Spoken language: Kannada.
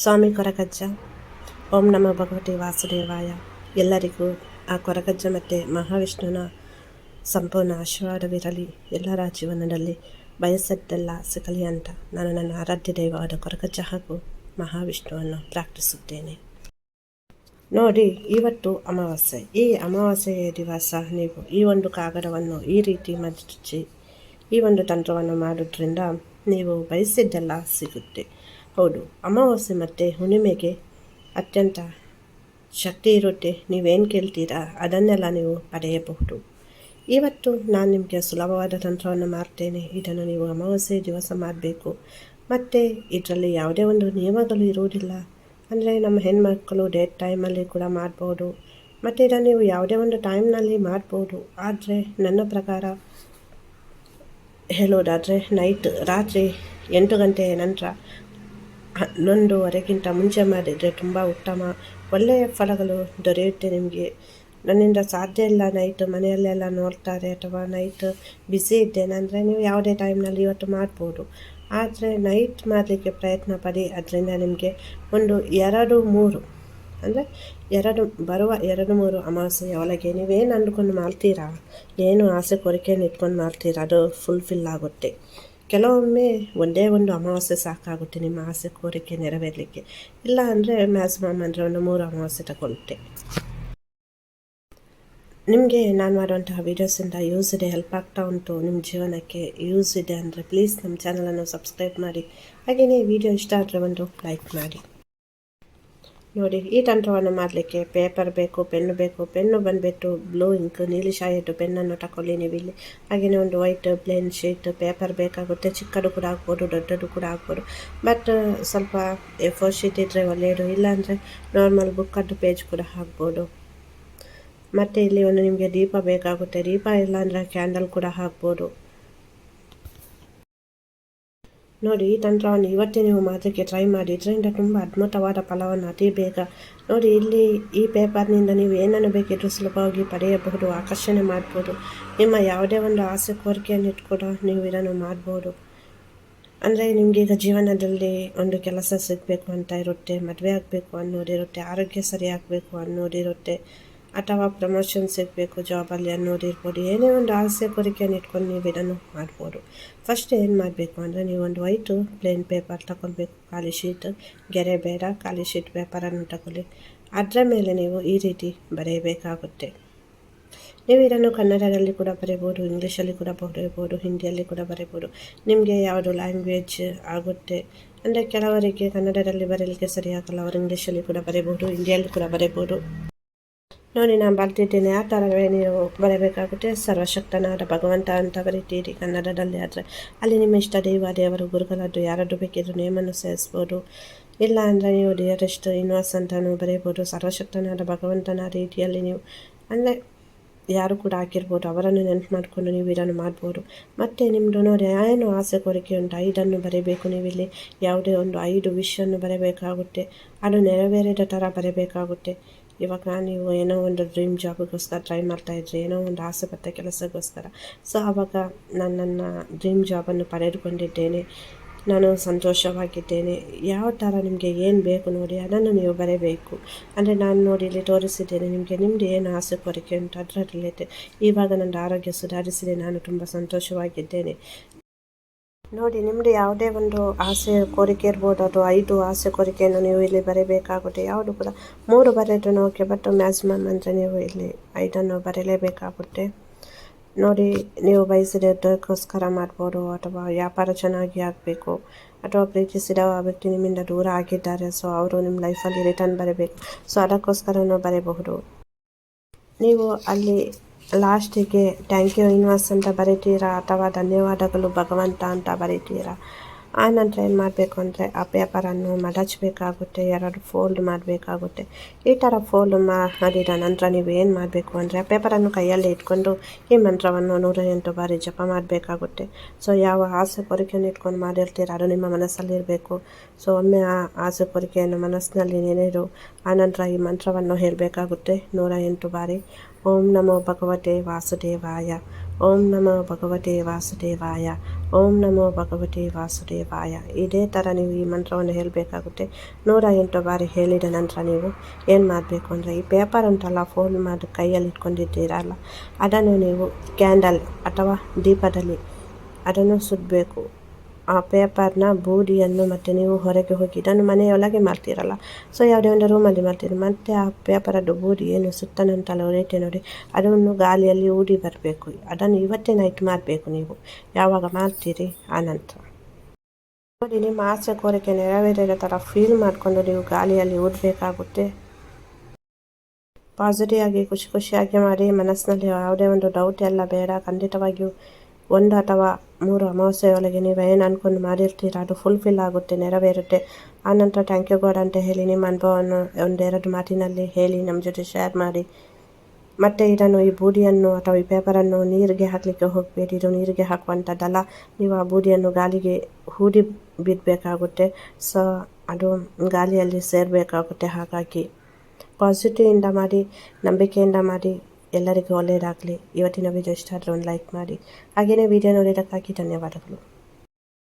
ಸ್ವಾಮಿ ಕೊರಗಜ್ಜ. ಓಂ ನಮ ಭಗವತಿ ವಾಸುದೇವಾಯ. ಎಲ್ಲರಿಗೂ ಆ ಕೊರಗಜ್ಜ ಮತ್ತು ಮಹಾವಿಷ್ಣುವಿನ ಸಂಪೂರ್ಣ ಆಶೀರ್ವಾದವಿರಲಿ. ಎಲ್ಲರ ಜೀವನದಲ್ಲಿ ಬಯಸದ್ದೆಲ್ಲ ಸಿಗಲಿ ಅಂತ ನಾನು ನನ್ನ ಆರಾಧ್ಯ ದೈವವಾದ ಕೊರಗಜ್ಜ ಹಾಗೂ ಮಹಾವಿಷ್ಣುವನ್ನು ಪ್ರಾರ್ಥಿಸುತ್ತೇನೆ. ನೋಡಿ, ಇವತ್ತು ಅಮಾವಾಸ್ಯೆ. ಈ ಅಮಾವಾಸ್ಯೆಯ ದಿವಸ ನೀವು ಈ ಒಂದು ಕಾಗದವನ್ನು ಈ ರೀತಿ ಮಡಚಿ ಈ ಒಂದು ತಂತ್ರವನ್ನು ಮಾಡೋದ್ರಿಂದ ನೀವು ಬಯಸಿದ್ದೆಲ್ಲ ಸಿಗುತ್ತೆ. ಹೌದು. ಅಮಾವಾಸ್ಯೆ ಮತ್ತು ಹುಣ್ಣಿಮೆಗೆ ಅತ್ಯಂತ ಶಕ್ತಿ ಇರುತ್ತೆ. ನೀವೇನು ಕೇಳ್ತೀರಾ? ಅದನ್ನೆಲ್ಲ ನೀವು ಪಡೆಯಬಹುದು. ಇವತ್ತು ನಾನು ನಿಮಗೆ ಸುಲಭವಾದ ತಂತ್ರವನ್ನು ಮಾಡ್ತೇನೆ ಇದನ್ನು ನೀವು ಅಮಾವಾಸ್ಯೆ ದಿವಸ ಮಾಡಬೇಕು. ಮತ್ತು ಇದರಲ್ಲಿ ಯಾವುದೇ ಒಂದು ನಿಯಮಗಳು ಇರುವುದಿಲ್ಲ. ಅಂದರೆ ನಮ್ಮ ಹೆಣ್ಮಕ್ಕಳು ಡೇಟ್ ಟೈಮಲ್ಲಿ ಕೂಡ ಮಾಡ್ಬೋದು. ಮತ್ತು ಇದನ್ನು ನೀವು ಯಾವುದೇ ಒಂದು ಟೈಮ್ನಲ್ಲಿ ಮಾಡ್ಬೋದು. ಆದರೆ ನನ್ನ ಪ್ರಕಾರ ಹೇಳೋದಾದರೆ ನೈಟ್ ರಾತ್ರಿ ಎಂಟು ಗಂಟೆಯ ನಂತರ ಹನ್ನೊಂದುವರೆಗಿಂತ ಮುಂಚೆ ಮಾಡಿದರೆ ತುಂಬ ಉತ್ತಮ. ಒಳ್ಳೆಯ ಫಲಗಳು ದೊರೆಯುತ್ತೆ ನಿಮಗೆ. ನನ್ನಿಂದ ಸಾಧ್ಯ ಇಲ್ಲ ನೈಟ್ ಮನೆಯಲ್ಲೆಲ್ಲ ನೋಡ್ತಾರೆ ಅಥವಾ ನೈಟ್ ಬಿಸಿ ಇದ್ದೇನೆ ಅಂದರೆ ನೀವು ಯಾವುದೇ ಟೈಮ್ನಲ್ಲಿ ಇವತ್ತು ಮಾಡ್ಬೋದು. ಆದರೆ ನೈಟ್ ಮಾಡಲಿಕ್ಕೆ ಪ್ರಯತ್ನ ಪಡಿ. ಅದರಿಂದ ನಿಮಗೆ ಒಂದು ಎರಡು ಮೂರು ಅಂದರೆ ಎರಡು ಬರುವ ಎರಡು ಮೂರು ಅಮಾವಾಸ್ಯೆಯ ಒಳಗೆ ನೀವೇನು ಅಂದ್ಕೊಂಡು ಮಾಡ್ತೀರಾ? ಏನು ಆಸೆ ಕೋರಿಕೆಯನ್ನು ಇಟ್ಕೊಂಡು ಮಾಡ್ತೀರಾ? ಅದು ಫುಲ್ಫಿಲ್ ಆಗುತ್ತೆ. ಕೆಲವೊಮ್ಮೆ ಒಂದೇ ಒಂದು ಅಮಾವಾಸ್ಯೆ ಸಾಕಾಗುತ್ತೆ ನಿಮ್ಮ ಆಸೆ ಕೋರಿಕೆ ನೆರವೇರಲಿಕ್ಕೆ. ಇಲ್ಲ ಅಂದರೆ ಮ್ಯಾಕ್ಸಿಮಮ್ ಅಂದರೆ ಒಂದು ಮೂರು ಅಮಾವಾಸ್ಯೆ ತಗೊಳುತ್ತೆ ನಿಮಗೆ ನಾನು ಮಾಡುವಂತಹ ವೀಡಿಯೋಸಿಂದ ಯೂಸ್ ಇದೆ ಹೆಲ್ಪ್ ಆಗ್ತಾ ಉಂಟು ನಿಮ್ಮ ಜೀವನಕ್ಕೆ ಯೂಸ್ ಇದೆ ಅಂದರೆ ಪ್ಲೀಸ್ ನಮ್ಮ ಚಾನಲನ್ನು ಸಬ್ಸ್ಕ್ರೈಬ್ ಮಾಡಿ. ಹಾಗೆಯೇ ವಿಡಿಯೋ ಇಷ್ಟ ಆದರೆ ಒಂದು ಲೈಕ್ ಮಾಡಿ. ನೋಡಿ, ಈ ತಂತ್ರವನ್ನು ಮಾಡಲಿಕ್ಕೆ ಪೇಪರ್ ಬೇಕು, ಪೆನ್ನು ಬೇಕು, ಪೆನ್ನು ಬಂದುಬಿಟ್ಟು ಬ್ಲೂ ಇಂಕ್, ನೀಲಿ ಶಾಯಿಟ್ಟು, ಪೆನ್ನನ್ನು ತಗೊಳ್ಳಿ ನೀವು ಇಲ್ಲಿ ಹಾಗೆಯೇ ಒಂದು ವೈಟ್ ಪ್ಲೇನ್ ಶೀಟ್, ಪೇಪರ್ ಬೇಕಾಗುತ್ತೆ. ಚಿಕ್ಕದು ಕೂಡ ಆಗ್ಬೋದು ದೊಡ್ಡದು ಕೂಡ ಆಗ್ಬೋದು ಬಟ್ ಸ್ವಲ್ಪ ಫೋರ್ ಶೀಟ್ ಇದ್ದರೆ ಒಳ್ಳೆಯದು. ಇಲ್ಲಾಂದರೆ ನಾರ್ಮಲ್ ಬುಕ್ಕದ್ದು ಪೇಜ್ ಕೂಡ ಹಾಕ್ಬೋದು. ಮತ್ತು ಇಲ್ಲಿ ಒಂದು ನಿಮಗೆ ದೀಪ ಬೇಕಾಗುತ್ತೆ. ದೀಪ ಇಲ್ಲಾಂದರೆ ಕ್ಯಾಂಡಲ್ ಕೂಡ ಹಾಕ್ಬೋದು. ನೋಡಿ, ಈ ತಂತ್ರವನ್ನು ಇವತ್ತೇ ನೀವು ಮಾಡೋಕ್ಕೆ ಟ್ರೈ ಮಾಡಿ, ಇದರಿಂದ ತುಂಬ ಅದ್ಭುತವಾದ ಫಲವನ್ನು ಅತಿ ಬೇಗ. ನೋಡಿ, ಇಲ್ಲಿ ಈ ಪೇಪರ್ನಿಂದ ನೀವು ಏನನ್ನು ಬೇಕಿದ್ರೂ ಸುಲಭವಾಗಿ ಪಡೆಯಬಹುದು, ಆಕರ್ಷಣೆ ಮಾಡ್ಬೋದು. ನಿಮ್ಮ ಯಾವುದೇ ಒಂದು ಆಸೆ, ಕೋರಿಕೆಯನ್ನು ಇಟ್ಕೊಂಡು ನೀವು ಇದನ್ನು ಮಾಡ್ಬೋದು. ಅಂದರೆ ನಿಮಗೆ ಈಗ ಜೀವನದಲ್ಲಿ ಒಂದು ಕೆಲಸ ಸಿಗಬೇಕು ಅಂತ ಇರುತ್ತೆ, ಮದುವೆ ಆಗಬೇಕು ಅನ್ನೋದಿರುತ್ತೆ, ಆರೋಗ್ಯ ಸರಿಯಾಗಬೇಕು ಅನ್ನೋದಿರುತ್ತೆ. ಅಥವಾ ಪ್ರಮೋಷನ್ ಸಿಗಬೇಕು ಜಾಬಲ್ಲಿ ಅನ್ನೋದಿರ್ಬೋದು ಏನೇ ಒಂದು ಆಸೆ ಕೋರಿಕೆಯನ್ನು ಇಟ್ಕೊಂಡು ನೀವು ಇದನ್ನು ಮಾಡ್ಬೋದು. ಫಸ್ಟ್ ಏನು ಮಾಡಬೇಕು ಅಂದರೆ ನೀವು ಒಂದು ವೈಟು ಪ್ಲೇನ್ ಪೇಪರ್ ತಗೊಳ್ಬೇಕು ಖಾಲಿ ಶೀಟ್ ಗೆರೆ ಬೇಡ, ಖಾಲಿ ಶೀಟ್ ಪೇಪರನ್ನು ತಗೊಳ್ಳಿ. ಅದರ ಮೇಲೆ ನೀವು ಈ ರೀತಿ ಬರೆಯಬೇಕಾಗುತ್ತೆ. ನೀವು ಇದನ್ನು ಕನ್ನಡದಲ್ಲಿ ಕೂಡ ಬರೀಬೋದು, ಇಂಗ್ಲೀಷಲ್ಲಿ ಕೂಡ ಬರೀಬೋದು ಹಿಂದಿಯಲ್ಲಿ ಕೂಡ ಬರೀಬೋದು ನಿಮಗೆ ಯಾವುದು ಲ್ಯಾಂಗ್ವೇಜ್ ಆಗುತ್ತೆ? ಅಂದರೆ ಕೆಲವರಿಗೆ ಕನ್ನಡದಲ್ಲಿ ಬರೀಲಿಕ್ಕೆ ಸರಿಯಾಗಲ್ಲ, ಅವರು ಇಂಗ್ಲೀಷಲ್ಲಿ ಕೂಡ ಬರೀಬೋದು ಹಿಂದಿಯಲ್ಲಿ ಕೂಡ ಬರೀಬೋದು ನೋಡಿ ನಾನು ಬರ್ತಿದ್ದೀನಿ ಆ ಥರವೇ ನೀವು ಬರಬೇಕಾಗುತ್ತೆ ಸರ್ವಶಕ್ತನಾದ ಭಗವಂತ ಅಂತ ಬರೀತೀರಿ ಕನ್ನಡದಲ್ಲಿ ಆದರೆ ಅಲ್ಲಿ ನಿಮ್ಮ ಇಷ್ಟ ದೈವ ದೇವರು ಗುರುಗಳದ್ದು ಯಾರದ್ದು ಬೇಕಿದ್ರು ನೇಮನ್ನು ಸೇರಿಸ್ಬೋದು ಇಲ್ಲ ಅಂದರೆ ನೀವು ಡಿಯರೆಸ್ಟ್ ಯೂನಿವರ್ಸ್ ಅಂತಲೂ ಬರೆಯಬೋದು ಸರ್ವಶಕ್ತನಾದ ಭಗವಂತನ ರೀತಿಯಲ್ಲಿ ನೀವು ಅಂದರೆ ಯಾರು ಕೂಡ ಹಾಕಿರ್ಬೋದು ಅವರನ್ನು ನೆನಪು ಮಾಡಿಕೊಂಡು ನೀವು ಇದನ್ನು ಮಾಡ್ಬೋದು ಮತ್ತು ನಿಮ್ಮದು ನೋಡಿ ಏನು ಆಸೆ ಕೋರಿಕೆ ಉಂಟು ಐದನ್ನು ಬರೀಬೇಕು ನೀವಿಲ್ಲಿ ಯಾವುದೇ ಒಂದು ಐದು ವಿಷಯನ್ನು ಬರಬೇಕಾಗುತ್ತೆ ಅದು ನೆರವೇರಿದ ಥರ ಬರಬೇಕಾಗುತ್ತೆ ಇವಾಗ ನೀವು ಏನೋ ಒಂದು ಡ್ರೀಮ್ ಜಾಬಿಗೋಸ್ಕರ ಟ್ರೈ ಮಾಡ್ತಾಯಿದ್ರೆ ಏನೋ ಒಂದು ಆಸೆ ಪಟ್ಟ ಕೆಲಸಕ್ಕೋಸ್ಕರ ಸೊ ಆವಾಗ ನಾನು ನನ್ನ ಡ್ರೀಮ್ ಜಾಬನ್ನು ಪಡೆದುಕೊಂಡಿದ್ದೇನೆ. ನಾನು ಸಂತೋಷವಾಗಿದ್ದೇನೆ. ಯಾವ ಥರ ನಿಮಗೆ ಏನು ಬೇಕು ನೋಡಿ ಅದನ್ನು ನೀವು ಬರೆಯಬೇಕು ಅಂದರೆ ನಾನು ನೋಡಿ ಇಲ್ಲಿ ತೋರಿಸಿದ್ದೇನೆ ನಿಮಗೆ ನಿಮ್ಮದು ಏನು ಆಸೆ ಕೋರಿಕೆ ಉಂಟು ಅದರ ರಿಲೇಟೆಡ್ ಇವಾಗ ನನ್ನ ಆರೋಗ್ಯ ಸುಧಾರಿಸಿದೆ, ನಾನು ತುಂಬ ಸಂತೋಷವಾಗಿದ್ದೇನೆ. ನೋಡಿ ನಿಮ್ಮದು ಯಾವುದೇ ಒಂದು ಆಸೆ, ಕೋರಿಕೆ ಇರ್ಬೋದು, ಅದು ಐದು ಆಸೆ, ಕೋರಿಕೆಯನ್ನು ನೀವು ಇಲ್ಲಿ ಬರೀಬೇಕಾಗುತ್ತೆ. ಯಾವುದು ಕೂಡ ಮೂರು ಬರೆದು ಓಕೆ ಬಟ್ ಮ್ಯಾಕ್ಸಿಮಮ್ ಅಂದರೆ ನೀವು ಇಲ್ಲಿ ಐದನ್ನು ಬರೀಲೇಬೇಕಾಗುತ್ತೆ. ನೋಡಿ, ನೀವು ಬಯಸಿದಕ್ಕೋಸ್ಕರ ಮಾಡ್ಬೋದು, ಅಥವಾ ವ್ಯಾಪಾರ ಚೆನ್ನಾಗಿ ಆಗಬೇಕು, ಅಥವಾ ಪ್ರೀತಿಸಿದ ವ್ಯಕ್ತಿ ನಿಮ್ಮಿಂದ ದೂರ ಆಗಿದ್ದಾರೆ ಸೊ ಅವರು ನಿಮ್ಮ ಲೈಫಲ್ಲಿ ರಿಟರ್ನ್ ಬರಬೇಕು. ಸೊ ಅದಕ್ಕೋಸ್ಕರನೂ ಬರೆಯಬಹುದು ನೀವು ಅಲ್ಲಿ ಲಾಸ್ಟಿಗೆ ಥ್ಯಾಂಕ್ ಯು ಯೂನಿವರ್ಸ್ ಅಂತ ಬರಿತೀರಾ ಅಥವಾ ಧನ್ಯವಾದಗಳು ಭಗವಂತ ಅಂತ ಬರಿತೀರಾ? ಆನಂತರ ನಂತರ ಏನು ಮಾಡಬೇಕು ಅಂದರೆ ಆ ಪೇಪರನ್ನು ಮಡಚಬೇಕಾಗುತ್ತೆ, ಎರಡು ಫೋಲ್ಡ್ ಮಾಡಬೇಕಾಗುತ್ತೆ. ಈ ಥರ ಫೋಲ್ಡ್ ಮಾಡಿದ ನಂತರ ನೀವು ಏನು ಮಾಡಬೇಕು ಅಂದರೆ ಆ ಪೇಪರನ್ನು ಕೈಯಲ್ಲಿ ಇಟ್ಕೊಂಡು ಈ ಮಂತ್ರವನ್ನು ನೂರ ಎಂಟು ಬಾರಿ ಜಪ ಮಾಡಬೇಕಾಗುತ್ತೆ. ಸೊ ಯಾವ ಆಸೆ ಕೋರಿಕೆಯನ್ನು ಇಟ್ಕೊಂಡು ಮಾಡಿರ್ತೀರ ಅದು ನಿಮ್ಮ ಮನಸ್ಸಲ್ಲಿರಬೇಕು ಸೊ ಒಮ್ಮೆ ಆ ಆಸೆ ಕೋರಿಕೆಯನ್ನು ಮನಸ್ಸಿನಲ್ಲಿ ನೆನೆದು ಆನಂತರ ಈ ಮಂತ್ರವನ್ನು ಹೇಳಬೇಕಾಗುತ್ತೆ ನೂರ ಎಂಟು ಬಾರಿ. ಓಂ ನಮೋ ಭಗವತೆ ವಾಸುದೇವಾಯ ಓಂ ನಮೋ ಭಗವತೆ ವಾಸುದೇವಾಯ ಓಂ ನಮೋ ಭಗವತೆ ವಾಸುದೇವಾಯ ಇದೇ ಥರ ನೀವು ಈ ಮಂತ್ರವನ್ನು ಹೇಳಬೇಕಾಗುತ್ತೆ. ನೂರ ಎಂಟು ಬಾರಿ ಹೇಳಿದ ನಂತರ ನೀವು ಏನು ಮಾಡಬೇಕು ಅಂದರೆ, ಈ ಪೇಪರ್ ಅಂತಲ್ಲ ಫೋನ್ ಮಾಡಿ ಕೈಯಲ್ಲಿ ಇಟ್ಕೊಂಡಿದ್ದೀರಲ್ಲ, ಅದನ್ನು ನೀವು ಕ್ಯಾಂಡಲ್ ಅಥವಾ ದೀಪದಲ್ಲಿ ಅದನ್ನು ಸುಡಬೇಕು. ಆ ಪೇಪರ್ನ ಬೂದಿಯನ್ನು ಮತ್ತು ನೀವು ಹೊರಗೆ ಹೋಗಿ ಇದನ್ನು ಮನೆಯೊಳಗೆ ಮಾಡ್ತೀರಲ್ಲ. ಸೊ ಯಾವುದೇ ಒಂದು ರೂಮಲ್ಲಿ ಮಾಡ್ತೀರಿ. ಮತ್ತು ಆ ಪೇಪರದ್ದು ಬೂದಿ ಏನು ಸುತ್ತನಂತಲ್ಲ ಉರಿಯುತ್ತೆ ನೋಡಿ. ಅದನ್ನು ಗಾಳಿಯಲ್ಲಿ ಊಡಿ ಬರಬೇಕು. ಅದನ್ನು ಇವತ್ತೇ ನೈಟ್ ಮಾಡಬೇಕು ನೀವು. ಯಾವಾಗ ಮಾಡ್ತೀರಿ? ಆ ನಂತರ. ನೋಡಿ, ನಿಮ್ಮ ಆಸೆ, ಕೋರಿಕೆ ನೆರವೇರಿದ ಥರ ಫೀಲ್ ಮಾಡಿಕೊಂಡು ನೀವು ಗಾಳಿಯಲ್ಲಿ ಊದಬೇಕಾಗುತ್ತೆ. ಪಾಸಿಟಿವ್ ಆಗಿ, ಖುಷಿ ಖುಷಿಯಾಗಿ ಮಾಡಿ ಮನಸ್ಸಿನಲ್ಲಿ ಯಾವುದೇ ಒಂದು ಡೌಟ್ ಎಲ್ಲ ಬೇಡ. ಖಂಡಿತವಾಗಿಯೂ ಒಂದು ಅಥವಾ ಮೂರು ಅಮಾವಾಸ್ಯೆಯೊಳಗೆ ನೀವು ಏನು ಅನ್ಕೊಂಡು ಮಾಡಿರ್ತೀರ, ಅದು ಫುಲ್ಫಿಲ್ ಆಗುತ್ತೆ, ನೆರವೇರುತ್ತೆ. ಆನಂತರ ಥ್ಯಾಂಕ್ ಯು ಗಾಡ್ ಅಂತ ಹೇಳಿ ನಿಮ್ಮ ಅನುಭವವನ್ನು ಒಂದೆರಡು ಮಾತಿನಲ್ಲಿ ಹೇಳಿ ನಮ್ಮ ಜೊತೆ ಶೇರ್ ಮಾಡಿ. ಮತ್ತು ಇದನ್ನು ಈ ಬೂದಿಯನ್ನು ಅಥವಾ ಈ ಪೇಪರನ್ನು ನೀರಿಗೆ ಹಾಕಲಿಕ್ಕೆ ಹೋಗಬೇಡಿ. ಇದು ನೀರಿಗೆ ಹಾಕುವಂಥದ್ದಲ್ಲ. ನೀವು ಆ ಬೂದಿಯನ್ನು ಗಾಲಿಗೆ ಹೂಡಿ ಬಿಡಬೇಕಾಗುತ್ತೆ. ಸೊ ಅದು ಗಾಲಿಯಲ್ಲಿ ಸೇರಬೇಕಾಗುತ್ತೆ. ಹಾಗಾಗಿ ಪಾಸಿಟಿವಿಂದ ಮಾಡಿ, ನಂಬಿಕೆಯಿಂದ ಮಾಡಿ ಎಲ್ಲರಿಗೂ ಒಳ್ಳೆಯದಾಗಲಿ. ಇವತ್ತಿನ ವಿಡಿಯೋ ಇಷ್ಟ ಆದರೆ ಒಂದು ಲೈಕ್ ಮಾಡಿ. ಹಾಗೆಯೇ ವಿಡಿಯೋ ನೋಡಿದ್ದಕ್ಕಾಗಿ ಧನ್ಯವಾದಗಳು.